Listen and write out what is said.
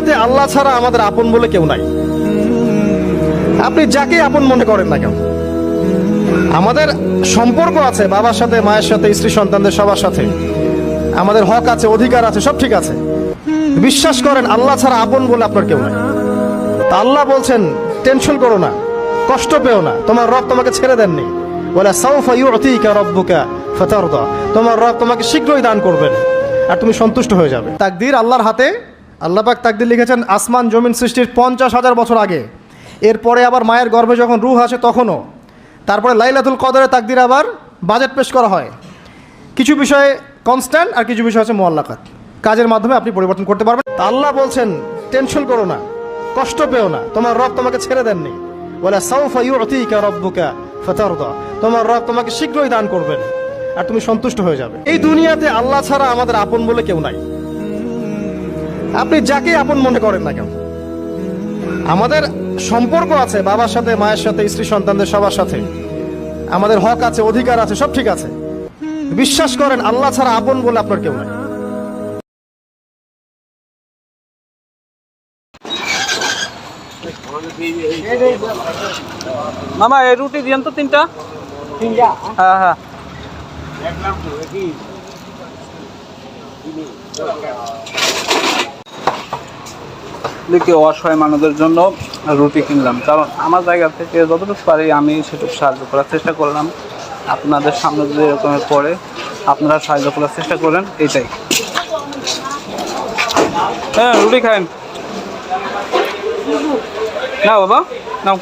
দুনিয়াতে আল্লাহ ছাড়া আমাদের আপন বলে কেউ নাই। আপনি যাকে আপন মনে করেন না কেন? আমাদের সম্পর্ক আছে বাবার সাথে, মায়ের সাথে, স্ত্রী সন্তানদের সবার সাথে। আমাদের হক আছে, অধিকার আছে, সব ঠিক আছে। বিশ্বাস করেন, আল্লাহ ছাড়া আপন বলে আপনার কেউ নাই। তা আল্লাহ বলছেন, টেনশন করো না, কষ্ট পেও না। তোমার রব তোমাকে ছেড়ে দেননি। বলে তোমার রব তোমাকে শীঘ্রই দান করবেন, আর তুমি সন্তুষ্ট হয়ে যাবে। তাকদির আল্লাহর হাতে আল্লাহ পাক তাকদির লিখেছেন, আসমান জমিন সৃষ্টির পঞ্চাশ হাজার বছর আগে। এরপরে আবার মায়ের গর্ভে যখন রুহ আসে তখনও। তারপরে লাইলাতুল কদরে তাকদির আবার বাজেট পেশ করা হয়। কিছু বিষয়ে কনস্ট্যান্ট আর কিছু বিষয় আছে মোয়াল্লাকাত কাজের মাধ্যমে আপনি পরিবর্তন করতে পারবেন। তা আল্লাহ বলছেন, টেনশন করো না, কষ্ট পেও না। তোমার রব তোমাকে ছেড়ে দেননি। বলে তোমার রব তোমাকে শীঘ্রই দান করবেন। আর তুমি সন্তুষ্ট হয়ে যাবে। এই দুনিয়াতে আল্লাহ ছাড়া আমাদের আপন বলে কেউ নাই। আপনি যাকে আপন মনে করেন না কেন? আমাদের সম্পর্ক আছে বাবার সাথে মায়ের সাথে স্ত্রী সন্তানদের সবার সাথে। আমাদের হক আছে অধিকার আছে সব ঠিক আছে। বিশ্বাস করেন আল্লাহ ছাড়া আপন বলে আপনার কেউ নাই। মামা এই রুটি দিয়েন তো তিনটা। হ্যাঁ হ্যাঁ। দেখি অসহায় মানুষদের জন্য রুটি কিনলাম। কারণ আমার জায়গা থেকে যতটুকু পারি আমি সেটুকু সাহায্য করার চেষ্টা করলাম। আপনাদের সামনে যদি এরকমের পরে আপনারা সাহায্য করার চেষ্টা করেন, এইটাই। হ্যাঁ রুটি খান। না বাবা, নাও।